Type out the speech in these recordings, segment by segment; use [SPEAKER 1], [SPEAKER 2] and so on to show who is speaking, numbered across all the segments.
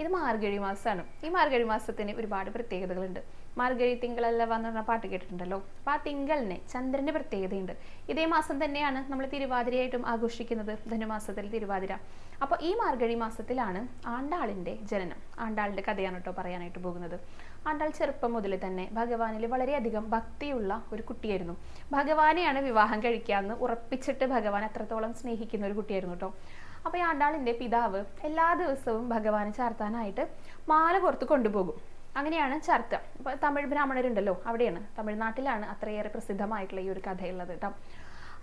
[SPEAKER 1] ഇത് മാർഗഴി മാസമാണ് ഈ മാർഗഴി മാസത്തിന് ഒരുപാട് പ്രത്യേകതകളുണ്ട്. മാർഗഴി തിങ്കളല്ല എന്ന് പറഞ്ഞ പാട്ട് കേട്ടിട്ടുണ്ടല്ലോ. അപ്പോൾ ആ തിങ്കളിന് ചന്ദ്രന്റെ പ്രത്യേകതയുണ്ട്. ഇതേ മാസം തന്നെയാണ് നമ്മൾ തിരുവാതിരയായിട്ടും ആഘോഷിക്കുന്നത് ധനുമാസത്തിൽ തിരുവാതിര. അപ്പോൾ ഈ മാർഗഴി മാസത്തിലാണ് ആണ്ടാളിന്റെ ജനനം. ആണ്ടാളിന്റെ കഥയാണ് കേട്ടോ പറയാനായിട്ട് പോകുന്നത്. ആണ്ടാൾ ചെറുപ്പം മുതൽ തന്നെ ഭഗവാനിൽ വളരെയധികം ഭക്തിയുള്ള ഒരു കുട്ടിയായിരുന്നു. ഭഗവാനെയാണ് വിവാഹം കഴിക്കാമെന്ന് ഉറപ്പിച്ചിട്ട് ഭഗവാൻ അത്രത്തോളം സ്നേഹിക്കുന്ന ഒരു കുട്ടിയായിരുന്നു കേട്ടോ. അപ്പോൾ ഈ ആണ്ടാളിന്റെ പിതാവ് എല്ലാ ദിവസവും ഭഗവാനെ ചാർത്താനായിട്ട് മാല പുറത്ത് കൊണ്ടുപോകും. അങ്ങനെയാണ് ചർത്ത അപ്പോൾ തമിഴ് ബ്രാഹ്മണരുണ്ടല്ലോ അവിടെയാണ്. തമിഴ്നാട്ടിലാണ് അത്രയേറെ പ്രസിദ്ധമായിട്ടുള്ള ഈ ഒരു കഥയുള്ളത് കേട്ടോ.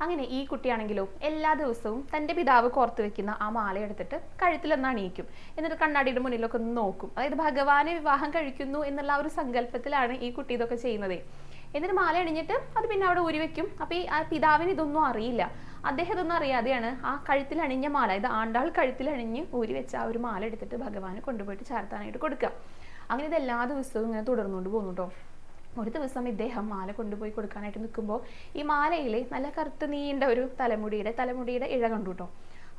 [SPEAKER 1] അങ്ങനെ ഈ കുട്ടിയാണെങ്കിലോ എല്ലാ ദിവസവും തന്റെ പിതാവ് കോർത്ത് വെക്കുന്ന ആ മാല എടുത്തിട്ട് കഴുത്തിലൊന്ന് അണിയിക്കും. എന്നിട്ട് കണ്ണാടിയുടെ മുന്നിലൊക്കെ ഒന്ന് നോക്കും. അതായത് ഭഗവാനെ വിവാഹം കഴിക്കുന്നു എന്നുള്ള ഒരു സങ്കല്പത്തിലാണ് ഈ കുട്ടി ഇതൊക്കെ ചെയ്യുന്നത്. എന്നിട്ട് മാല അണിഞ്ഞിട്ട് അത് പിന്നെ അവിടെ ഊരി വെക്കും. അപ്പോൾ ഈ ആ പിതാവിന് ഇതൊന്നും അറിയില്ല. അദ്ദേഹം ഇതൊന്നും അറിയാതെയാണ് ആ കഴുത്തിൽ അണിഞ്ഞ മാല ഇത് ആണ്ടാൾ കഴുത്തിൽ അണിഞ്ഞ് ഊരി വെച്ച ആ ഒരു മാല എടുത്തിട്ട് ഭഗവാന് കൊണ്ടുപോയിട്ട് ചാർത്താനായിട്ട് കൊടുക്കുക അങ്ങനെ ഇത് എല്ലാ ദിവസവും ഇങ്ങനെ തുടർന്നുകൊണ്ട് പോകുന്നു കേട്ടോ ഒരു ദിവസം ഇദ്ദേഹം മാല കൊണ്ടുപോയി കൊടുക്കാനായിട്ട് നിൽക്കുമ്പോൾ ഈ മാലയിലെ നല്ല കറുത്ത് നീണ്ട ഒരു തലമുടിയുടെ തലമുടിയുടെ ഇഴ കണ്ടു കേട്ടോ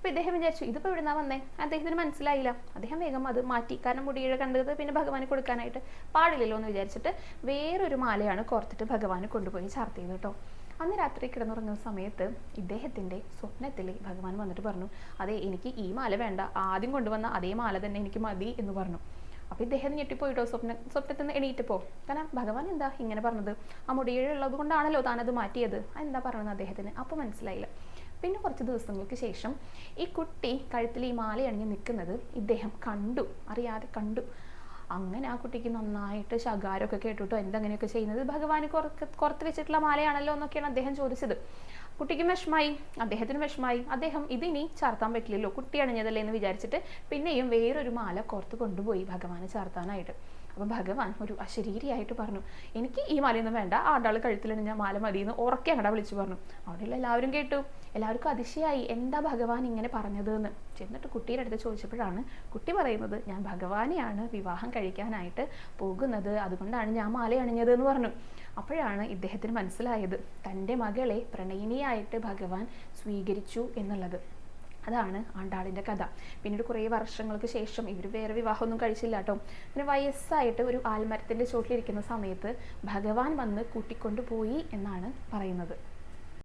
[SPEAKER 1] അപ്പോൾ ഇദ്ദേഹം വിചാരിച്ചു ഇതിപ്പോൾ എവിടുന്നാ വന്നേ? അദ്ദേഹത്തിന് മനസ്സിലായില്ല. അദ്ദേഹം വേഗം അത് മാറ്റി. കാരണം മുടിയുടെ കണ്ടത് പിന്നെ ഭഗവാന് കൊടുക്കാനായിട്ട് പാടില്ലല്ലോ എന്ന് വിചാരിച്ചിട്ട് വേറൊരു മാലയാണ് കോർത്തിട്ട് ഭഗവാന് കൊണ്ടുപോയി ചാർത്തിയത് കേട്ടോ അന്ന് രാത്രി കിടന്നുറങ്ങുന്ന സമയത്ത് ഇദ്ദേഹത്തിന്റെ സ്വപ്നത്തിൽ ഭഗവാൻ വന്നിട്ട് പറഞ്ഞു അതെ എനിക്ക് ഈ മാല വേണ്ട. ആദ്യം കൊണ്ടുവന്ന അതേ മാല തന്നെ എനിക്ക് മതി എന്ന് പറഞ്ഞു. അപ്പോൾ ഇദ്ദേഹം ഞെട്ടിപ്പോയിട്ടോ സ്വപ്ന സ്വപ്നത്തിൽ നിന്ന് എണീറ്റപ്പോ. കാരണം ഭഗവാൻ എന്താ ഇങ്ങനെ പറഞ്ഞത്? ആ മുടിയുള്ളത് കൊണ്ടാണല്ലോ താനത് മാറ്റിയത്. എന്താ പറഞ്ഞത് അദ്ദേഹത്തിന്? അപ്പോൾ മനസ്സിലായില്ല. പിന്നെ കുറച്ച് ദിവസങ്ങൾക്ക് ശേഷം ഈ കുട്ടി കഴുത്തിൽ ഈ മാല അണിഞ്ഞ് നിൽക്കുന്നത് ഇദ്ദേഹം കണ്ടു അറിയാതെ കണ്ടു. അങ്ങനെ ആ കുട്ടിക്ക് നന്നായിട്ട് ശകാരമൊക്കെ കേട്ടിട്ടോ എന്തെങ്ങനെയൊക്കെ ചെയ്യുന്നത്? ഭഗവാന് കുറക്ക് കുറത്ത് വെച്ചിട്ടുള്ള മാലയാണല്ലോ എന്നൊക്കെയാണ് അദ്ദേഹം ചോദിച്ചത്. കുട്ടിക്കും വിഷമായി അദ്ദേഹത്തിന് വിഷമായി. അദ്ദേഹം ഇതിനി ചാർത്താൻ പറ്റില്ലല്ലോ കുട്ടി അണിഞ്ഞതല്ലേ എന്ന് വിചാരിച്ചിട്ട് പിന്നെയും വേറൊരു മാല കോർത്ത് കൊണ്ടുപോയി ഭഗവാനെ ചാർത്താനായിട്ട്. അപ്പം ഭഗവാൻ ഒരു അശരീരിയായിട്ട് പറഞ്ഞു എനിക്ക് ഈ മാലയൊന്നും വേണ്ട ആണ്ടാൾ ഞാൻ മാല മതി എന്ന് ഉറക്കെ അങ്ങടെ വിളിച്ചു പറഞ്ഞു. അവിടെയുള്ള എല്ലാവരും കേട്ടു. എല്ലാവർക്കും അതിശയായി എന്താ ഭഗവാൻ ഇങ്ങനെ പറഞ്ഞത് എന്ന് ചെന്നിട്ട് കുട്ടിയുടെ അടുത്ത് ചോദിച്ചപ്പോഴാണ് കുട്ടി പറയുന്നത് ഞാൻ ഭഗവാനെയാണ് വിവാഹം കഴിക്കാനായിട്ട് പോകുന്നത് അതുകൊണ്ടാണ് ഞാൻ മാല അണിഞ്ഞത് എന്ന് പറഞ്ഞു. അപ്പോഴാണ് ഇദ്ദേഹത്തിന് മനസ്സിലായത് തന്റെ മകളെ പ്രണയിനിയായിട്ട് ഭഗവാൻ സ്വീകരിച്ചു എന്നുള്ളത്. അതാണ് ആണ്ടാളിന്റെ കഥ. പിന്നീട് കുറേ വർഷങ്ങൾക്ക് ശേഷം ഇവർ വേറെ വിവാഹമൊന്നും കഴിച്ചില്ല കേട്ടോ പിന്നെ വയസ്സായിട്ട് ഒരു ആൽമരത്തിന്റെ ചോട്ടിലിരിക്കുന്ന സമയത്ത് ഭഗവാൻ വന്ന് കൂട്ടിക്കൊണ്ടുപോയി എന്നാണ് പറയുന്നത്.